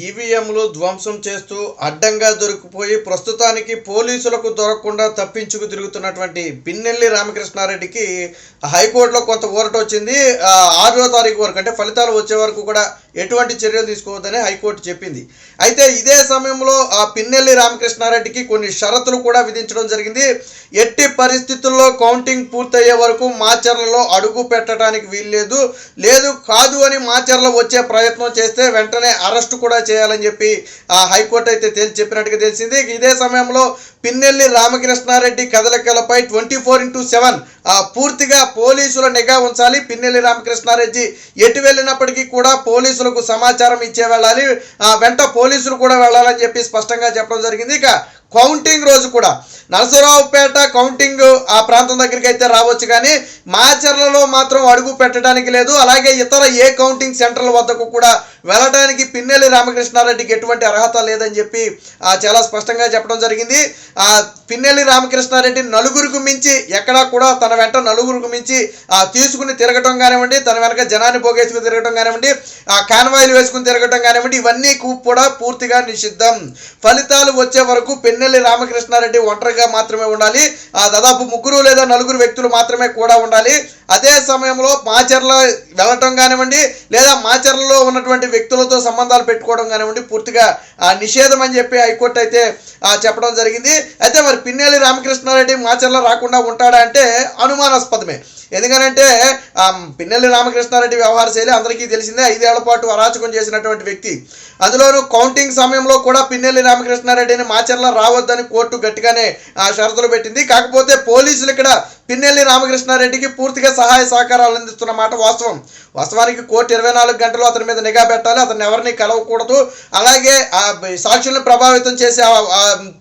ఈవీఎంలు ధ్వంసం చేస్తూ అడ్డంగా దొరికిపోయి ప్రస్తుతానికి పోలీసులకు దొరకకుండా తప్పించుకు తిరుగుతున్నటువంటి పిన్నెల్లి రామకృష్ణారెడ్డికి హైకోర్టులో కొంత ఊరట వచ్చింది. ఆరో తారీఖు వరకు అంటే ఫలితాలు వచ్చే వరకు కూడా ఎటువంటి చర్యలు తీసుకోవద్దని హైకోర్టు చెప్పింది. అయితే ఇదే సమయంలో ఆ పిన్నెల్లి రామకృష్ణారెడ్డికి కొన్ని షరతులు కూడా విధించడం జరిగింది. ఎట్టి పరిస్థితుల్లో కౌంటింగ్ పూర్తయ్యే వరకు మాచర్లలో అడుగు పెట్టడానికి వీల్లేదు. లేదు కాదు అని మాచర్ల వచ్చే ప్రయత్నం చేస్తే వెంటనే అరెస్టు కూడా చేయాలని చెప్పి ఆ హైకోర్టు అయితే తేల్చి చెప్పినట్టుగా తెలిసింది. ఇదే సమయంలో పిన్నెల్లి రామకృష్ణారెడ్డి కదలికలపై ట్వంటీ ఫోర్ ఇంటూ సెవెన్ పూర్తిగా పోలీసుల నిఘా ఉంచాలి. పిన్నెల్లి రామకృష్ణారెడ్డి ఎటు వెళ్ళినప్పటికీ కూడా పోలీసులకు సమాచారం ఇచ్చే వెళ్ళాలి. ఆ, వెంట పోలీసులు కూడా వెళ్ళాలని చెప్పి స్పష్టంగా చెప్పడం జరిగింది. ఇక కౌంటింగ్ రోజు కూడా. నరసరావుపేట కౌంటింగ్ ఆ ప్రాంతం దగ్గరికి అయితే రావచ్చు కానీ మాచర్లలో మాత్రం అడుగు పెట్టడానికి లేదు. అలాగే ఇతర ఏ కౌంటింగ్ సెంటర్ల వద్దకు కూడా వెళ్ళడానికి పిన్నెల్లి రామకృష్ణారెడ్డికి ఎటువంటి అర్హత లేదని చెప్పి చాలా స్పష్టంగా చెప్పడం జరిగింది. ఆ, పిన్నెల్లి రామకృష్ణారెడ్డి నలుగురికి మించి ఎక్కడా కూడా తన వెంట నలుగురికి మించి ఆ, తీసుకుని తిరగటం కానివ్వండి తన వెనక జనాన్ని పోగేసుకుని తిరగటం కానివ్వండి ఆ కాన్వాయిలు వేసుకుని తిరగటం కానివ్వండి ఇవన్నీ కూడా పూర్తిగా నిషిద్ధం. ఫలితాలు వచ్చే వరకు పిన్నెల్లి రామకృష్ణారెడ్డి ఒంటరిగా మాత్రమే ఉండాలి. దాదాపు ముగ్గురు లేదా నలుగురు వ్యక్తులు మాత్రమే కూడా ఉండాలి. అదే సమయంలో మాచర్ల వెళ్ళటం కానివ్వండి లేదా మాచర్లలో ఉన్నటువంటి వ్యక్తులతో సంబంధాలు పెట్టుకోవడం కానివ్వండి పూర్తిగా ఆ, నిషేధం అని చెప్పి హైకోర్టు అయితే చెప్పడం జరిగింది. అయితే మరి పిన్నెల్లి రామకృష్ణారెడ్డి మాచర్ల రాకుండా ఉంటాడా అంటే అనుమానాస్పదమే. ఎందుకనంటే పిన్నెల్లి రామకృష్ణారెడ్డి వ్యవహార శైలి అందరికీ తెలిసిందే. ఐదేళ్ళ పాటు అరాచకం చేసినటువంటి వ్యక్తి. అందులోనూ కౌంటింగ్ సమయంలో కూడా పిన్నెల్లి రామకృష్ణారెడ్డిని మాచర్ల రావద్దని కోర్టు గట్టిగానే ఆ, షరతులు పెట్టింది. కాకపోతే పోలీసులు ఇక్కడ పిన్నెల్లి రామకృష్ణారెడ్డికి పూర్తిగా సహాయ సహకారాలు అందిస్తున్న మాట వాస్తవం. వాస్తవానికి కోర్టు ఇరవై నాలుగు గంటలు అతని మీద నిఘా పెట్టాలి అతను ఎవరిని కలవకూడదు. అలాగే ఆ సాక్షులను ప్రభావితం చేసే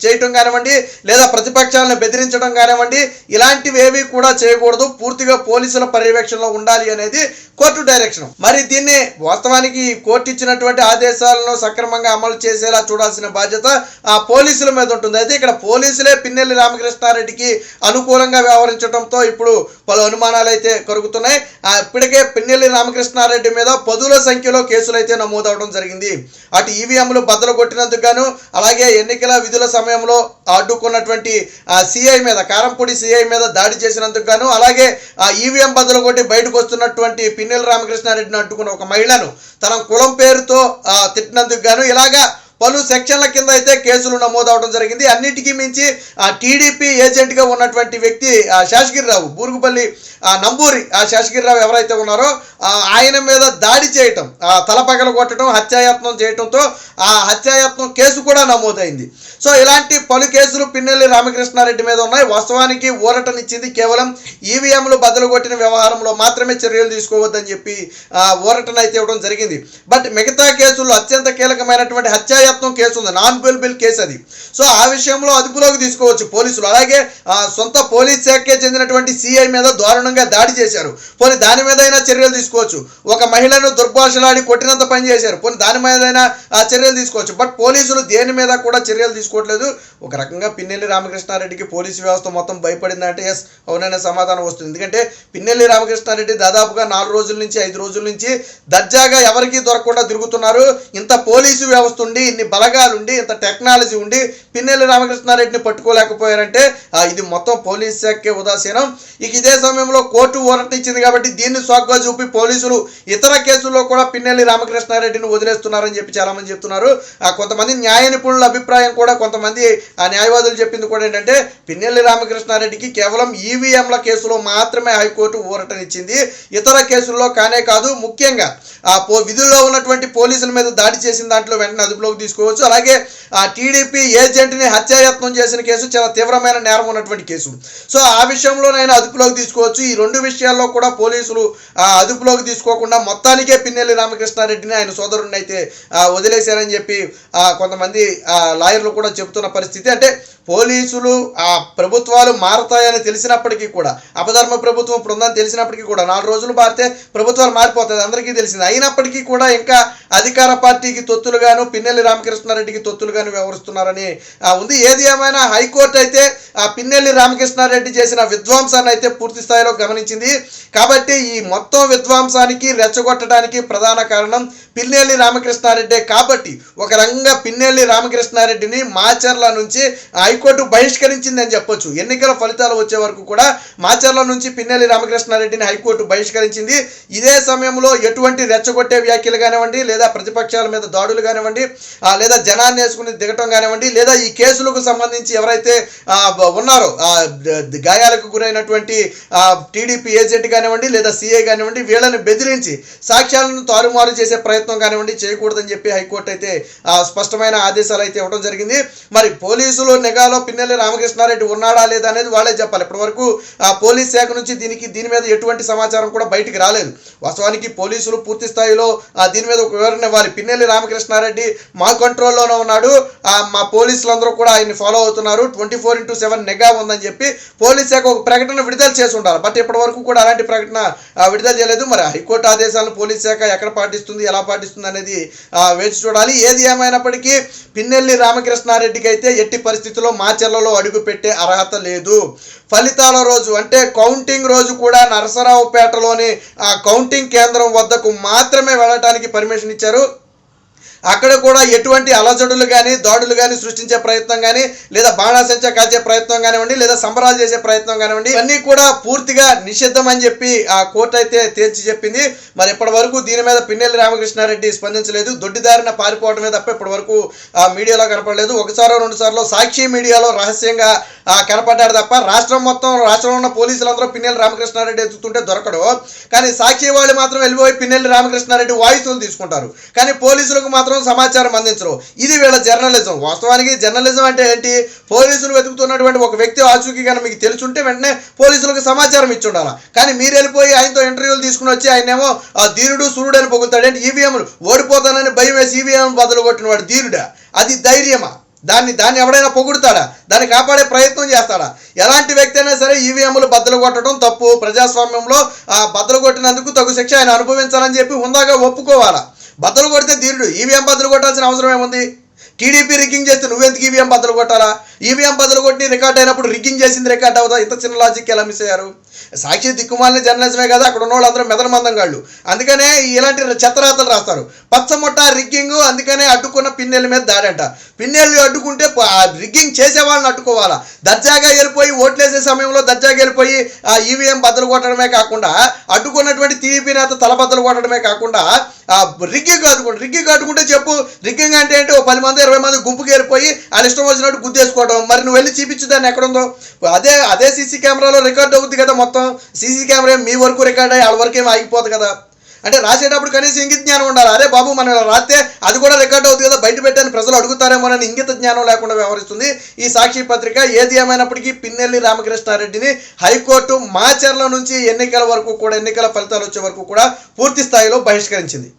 చేయటం కానివ్వండి లేదా ప్రతిపక్షాలను బెదిరించడం కానివ్వండి ఇలాంటివి ఏవి కూడా చేయకూడదు. పూర్తిగా పోలీసుల పర్యవేక్షణలో ఉండాలి అనేది కోర్టు డైరెక్షన్. మరి దీన్ని వాస్తవానికి కోర్టు ఇచ్చినటువంటి ఆదేశాలను సక్రమంగా అమలు చేసేలా చూడాల్సిన బాధ్యత ఆ పోలీసుల మీద ఉంటుంది. అయితే ఇక్కడ పోలీసులే పిన్నెల్లి రామకృష్ణారెడ్డికి అనుకూలంగా వ్యవహరించడం రావడంతో ఇప్పుడు పలు అనుమానాలు అయితే కరుగుతున్నాయి ఇప్పటికే పిన్నెల్లి రామకృష్ణారెడ్డి మీద పదుల సంఖ్యలో కేసులు అయితే నమోదవడం జరిగింది. అటు ఈవీఎంలు బద్దలు కొట్టినందుకు గాను అలాగే ఎన్నికల విధుల సమయంలో అడ్డుకున్నటువంటి సిఐ మీద కారంపూడి సిఐ మీద దాడి చేసినందుకు గాను అలాగే ఆ ఈవీఎం బద్దలు కొట్టి బయటకు వస్తున్నటువంటి పిన్నెల రామకృష్ణారెడ్డిని అడ్డుకున్న ఒక మహిళను తన కులం పేరుతో తిట్టినందుకు గాను ఇలాగా పలు సెక్షన్ల కింద అయితే కేసులు నమోదవడం జరిగింది. అన్నిటికీ మించి ఆ టీడీపీ ఏజెంట్గా ఉన్నటువంటి వ్యక్తి ఆ శేషగిరిరావు బూరుగుపల్లి నంబూరి ఆ శేషగిరిరావు ఎవరైతే ఉన్నారో ఆయన మీద దాడి చేయటం ఆ తల పగల కొట్టడం హత్యాయత్నం చేయటంతో ఆ హత్యాయత్నం కేసు కూడా నమోదైంది. సో ఇలాంటి పలు కేసులు పిన్నెల్లి రామకృష్ణారెడ్డి మీద ఉన్నాయి. వాస్తవానికి ఊరటనిచ్చింది కేవలం ఈవీఎంలు బదులు కొట్టిన వ్యవహారంలో మాత్రమే చర్యలు తీసుకోవద్దని చెప్పి ఆ, ఊరటనైతే ఇవ్వడం జరిగింది. బట్ మిగతా కేసుల్లో అత్యంత కీలకమైనటువంటి హత్యాయత్నం కేసు ఉంది నాన్ బిల్ కేసు అది. సో ఆ విషయంలో అదుపులోకి తీసుకోవచ్చు పోలీసులు. అలాగే సొంత పోలీస్ శాఖకే చెందినటువంటి సిఐ మీద దారుణంగా దాడి చేశారు. పోనీ దాని మీద అయినా చర్యలు తీసుకోవచ్చు. ఒక మహిళను దుర్భాషలాడి కొట్టినంత పని చేశారు. పోనీ దాని మీద అయినా చర్యలు తీసుకోవచ్చు. బట్ పోలీసులు దేని మీద కూడా చర్యలు తీసుకోవట్లేదు. ఒక రకంగా పిన్నెల్లి రామకృష్ణారెడ్డికి పోలీసు వ్యవస్థ మొత్తం భయపడిందంటే ఎస్ అవుననే సమాధానం వస్తుంది. ఎందుకంటే పిన్నెల్లి రామకృష్ణారెడ్డి దాదాపుగా నాలుగు రోజుల నుంచి ఐదు రోజుల నుంచి దర్జాగా ఎవరికీ దొరకకుండా తిరుగుతున్నారు. ఇంత పోలీసు వ్యవస్థ ఉండి ఇన్ని బలగాలు ఉండి ఇంత టెక్నాలజీ ఉండి పిన్నెల్లి రామకృష్ణారెడ్డిని పట్టుకోలేకపోయారంటే ఇది మొత్తం పోలీస్ శాఖకే ఉదాసీనం. ఇక ఇదే సమయంలో కోర్టు ఓరట్ ఇచ్చింది కాబట్టి దీన్ని సాగ్గా చూపి పోలీసులు ఇతర కేసుల్లో కూడా పిన్నెల్లి రామకృష్ణారెడ్డిని వదిలేస్తున్నారని చెప్పి చాలామంది చెప్తున్నారు. కొంతమంది న్యాయ నిపుణుల అభిప్రాయం కూడా కొంతమంది ఆ న్యాయవాదులు చెప్పింది కూడా ఏంటంటే పిన్నెల్లి రామకృష్ణారెడ్డికి కేవలం ఈవీఎంల కేసులో మాత్రమే హైకోర్టు ఊరటనిచ్చింది. ఇతర కేసుల్లో కానే కాదు ముఖ్యంగా ఆ పో విధుల్లో ఉన్నటువంటి పోలీసుల మీద దాడి చేసిన దాంట్లో వెంటనే అదుపులోకి తీసుకోవచ్చు. అలాగే ఆ టీడీపీ ఏజెంట్ని హత్యాయత్నం చేసిన కేసు చాలా తీవ్రమైన నేరం ఉన్నటువంటి కేసు. సో ఆ విషయంలోనైనా అదుపులోకి తీసుకోవచ్చు. ఈ రెండు విషయాల్లో కూడా పోలీసులు ఆ, అదుపులోకి తీసుకోకుండా మొత్తానికే పిన్నెల్లి రామకృష్ణారెడ్డిని ఆయన సోదరుడిని అయితే వదిలేశారని చెప్పి కొంతమంది లాయర్లు కూడా చెబుతున్న పరిస్థితి. అంటే పోలీసులు ఆ ప్రభుత్వాలు మారతాయని తెలిసినప్పటికీ కూడా అపధర్మ ప్రభుత్వం ఇప్పుడు ఉందని తెలిసినప్పటికీ కూడా నాలుగు రోజులు మారితే ప్రభుత్వాలు మారిపోతుంది అందరికీ తెలిసింది. అయినప్పటికీ కూడా ఇంకా అధికార పార్టీకి తొత్తులుగాను పిన్నెల్లి రామకృష్ణారెడ్డికి తొత్తులుగాను వ్యవహరిస్తున్నారని ఉంది. ఏది ఏమైనా హైకోర్టు అయితే ఆ పిన్నెల్లి రామకృష్ణారెడ్డి చేసిన విధ్వంసాన్ని అయితే పూర్తి స్థాయిలో గమనించింది. కాబట్టి ఈ మొత్తం విధ్వంసానికి రెచ్చగొట్టడానికి ప్రధాన కారణం పిన్నెల్లి రామకృష్ణారెడ్డే. కాబట్టి ఒక రంగంగా పిన్నెల్లి రామకృష్ణారెడ్డిని మాచర్ల నుంచి హైకోర్టు బహిష్కరించిందని చెప్పొచ్చు. ఎన్నికల ఫలితాలు వచ్చే వరకు కూడా మాచర్ల నుంచి పిన్నెల్లి రామకృష్ణారెడ్డిని హైకోర్టు బహిష్కరించింది. ఇదే సమయంలో ఎటువంటి రెచ్చగొట్టే వ్యాఖ్యలు కానివ్వండి లేదా ప్రతిపక్షాల మీద దాడులు కానివ్వండి లేదా జనాన్ని వేసుకుని దిగటం కానివ్వండి లేదా ఈ కేసులకు సంబంధించి ఎవరైతే ఉన్నారో గాయాలకు గురైనటువంటి టీడీపీ ఏజెంట్ కానివ్వండి లేదా సీఏ కానివ్వండి వీళ్ళని బెదిరించి సాక్ష్యాలను తారుమారు చేసే ప్రయత్నం కానివ్వండి చేయకూడదని చెప్పి హైకోర్టు అయితే స్పష్టమైన ఆదేశాలు అయితే ఇవ్వడం జరిగింది. మరి పోలీసులు నిఘాలో పిన్నెల్లి రామకృష్ణారెడ్డి ఉన్నాడా లేదా అనేది వాళ్ళే చెప్పాలి. ఇప్పటివరకు ఆ, పోలీస్ శాఖ నుంచి దీనికి దీని మీద ఎటువంటి సమాచారం కూడా బయటికి రాలేదు. వాస్తవానికి పోలీసులు పూర్తి స్థాయిలో దీని మీద ఒక వివరణ ఇవ్వాలి. పిన్నెల్లి రామకృష్ణారెడ్డి మా కంట్రోల్లోనే ఉన్నాడు. మా పోలీసులందరూ కూడా ఆయన్ని ఫాలో అవుతున్నారు. ట్వంటీ ఫోర్ ఇంటూ సెవెన్ నెగా ఉందని చెప్పి పోలీస్ శాఖ ఒక ప్రకటన విడుదల చేసి ఉండాలి. బట్ ఇప్పటి వరకు కూడా అలాంటి ప్రకటన విడుదల చేయలేదు. మరి హైకోర్టు ఆదేశాలను పోలీస్ శాఖ ఎక్కడ పాటిస్తుంది ఎలా పాటిస్తుంది అనేది వేచి చూడాలి. ఏది ఏమైనప్పటికీ పిన్నెల్లి రామకృష్ణారెడ్డికి అయితే ఎట్టి పరిస్థితుల్లో మాచెర్లలో అడుగు పెట్టే అర్హత లేదు. ఫలితాల రోజు అంటే కౌంటింగ్ రోజు కూడా నరసరావుపేటలోని ఆ కౌంటింగ్ కేంద్రం వద్దకు మాత్రమే వెళ్ళటానికి పర్మిషన్ ఇచ్చారు. అక్కడ కూడా ఎటువంటి అలజడులు కానీ దాడులు కానీ సృష్టించే ప్రయత్నం కానీ లేదా బాణాసంచ కాల్చే ప్రయత్నం కానివ్వండి లేదా సంబరాలు చేసే ప్రయత్నం కానివ్వండి ఇవన్నీ కూడా పూర్తిగా నిషిద్ధం అని చెప్పి ఆ కోర్టు అయితే తేల్చి చెప్పింది. మరి ఇప్పటి వరకు దీని మీద పిన్నెల్లి రామకృష్ణారెడ్డి స్పందించలేదు. దొడ్డిదారిన పారిపోవడమే తప్ప ఇప్పటి వరకు ఆ మీడియాలో కనపడలేదు. ఒకసారో రెండు సార్లు సాక్షి మీడియాలో రహస్యంగా కనపడ్డాడు తప్ప రాష్ట్రం మొత్తం రాష్ట్రంలో ఉన్న పోలీసులందరూ పిన్నెల్లి రామకృష్ణారెడ్డి ఎత్తుతుంటే దొరకడు. కానీ సాక్షి వాళ్ళు మాత్రం వెళ్ళిపోయి పిన్నెల్లి రామకృష్ణారెడ్డి వాయిస్లు తీసుకుంటారు. కానీ పోలీసులకు మాత్రం సమాచారం అందించరు. ఇది వీళ్ళ జర్నలిజం. వాస్తవానికి జర్నలిజం అంటే ఏంటి? పోలీసులు వెతుకుతున్నటువంటి ఒక వ్యక్తి ఆచూకీ కానీ మీకు తెలుసుంటే వెంటనే పోలీసులకు సమాచారం ఇచ్చి ఉండాలి కానీ మీరు వెళ్ళిపోయి ఆయనతో ఇంటర్వ్యూలు తీసుకుని వచ్చి ఆయనేమో ఆ ధీరుడు సూర్యుడు అని పొగులుతాడు అంటే ఈవీఎంలు ఓడిపోతానని భయం వేసి ఈవీఎం బదులు కొట్టినవాడు ధీరుడా? అది ధైర్యమా? దాన్ని దాన్ని ఎవడైనా పొగుడుతాడా? దాన్ని కాపాడే ప్రయత్నం చేస్తాడా? ఎలాంటి వ్యక్తి అయినా సరే ఈవీఎంలు బద్దలు కొట్టడం తప్పు. ప్రజాస్వామ్యంలో బద్దలు కొట్టినందుకు తగు శిక్ష ఆయన అనుభవించాలని చెప్పి హుందాగా ఒప్పుకోవాలా? బద్దలు కొడితే ధీరుడు ఈవీఎం బద్దలు కొట్టాల్సిన అవసరం ఏముంది? టీడీపీ రిగ్గింగ్ చేస్తే నువ్వెందుకు ఈవీఎం బద్దలు కొట్టాలా? ఈవీఎం బద్దలు కొట్టి రికార్డ్ అయినప్పుడు రిగ్గింగ్ చేసింది రికార్డ్ అవుతా ఇంత చిన్న లాజిక్ ఎలా మిస్ అయ్యారు? సాక్షి దిక్కుమాలిన జర్నలిజమే కదా అక్కడ ఉన్న వాళ్ళందరూ మెదల మందంగాళ్ళు అందుకనే ఇలాంటి చెత్తరాతలు రాస్తారు. పచ్చమొట్ట రిగ్గింగ్ అందుకనే అడ్డుకున్న పిన్నెల మీద దాడంట. పిన్నెళ్ళు అడ్డుకుంటే ఆ రిగ్గింగ్ చేసేవాళ్ళని అడ్డుకోవాలా? దర్జాగా వెళ్ళిపోయి ఓట్లేసే సమయంలో దర్జాగా వెళ్ళిపోయి ఆ ఈవీఎం బద్దలు కొట్టడమే కాకుండా అడ్డుకున్నటువంటి టీడీపీ నేత తల బద్దలు కొట్టడమే కాకుండా ఆ రిగ్గింగ్ అడ్డుకుంటే రిగ్గింగ్ అడ్డుకుంటే చెప్పు రిగ్గింగ్ అంటే ఏంటి? ఓ పది మంది ఇరవై మంది గుంపుకి వెళ్ళిపోయి వాళ్ళ ఇష్టం వచ్చినట్టు గుద్దేసుకోవడం మరి నువ్వు వెళ్ళి చూపించు దాన్ని ఎక్కడుందో. అదే అదే సీసీ కెమెరాలో రికార్డ్ అవుద్ది కదా మొత్తం. మొత్తం సీసీ కెమెరా మీ వరకు రికార్డ్ అయ్యి వాళ్ళ వరకు ఏమి ఆగిపోదు కదా. అంటే రాసేటప్పుడు కనీసం ఇంగిత జ్ఞానం ఉండాలి. అరే బాబు మనం రాస్తే అది కూడా రికార్డ్ అవుతుంది కదా బయట పెట్టాను ప్రజలు అడుగుతారేమో అని ఇంగిత జ్ఞానం లేకుండా వ్యవహరిస్తుంది. ఈ సాక్షి పత్రిక ఏది ఏమైనప్పటికీ పిన్నెల్లి రామకృష్ణారెడ్డిని హైకోర్టు మాచర్ల నుంచి ఎన్నికల వరకు కూడా ఎన్నికల ఫలితాలు వచ్చే వరకు కూడా పూర్తి స్థాయిలో బహిష్కరించింది.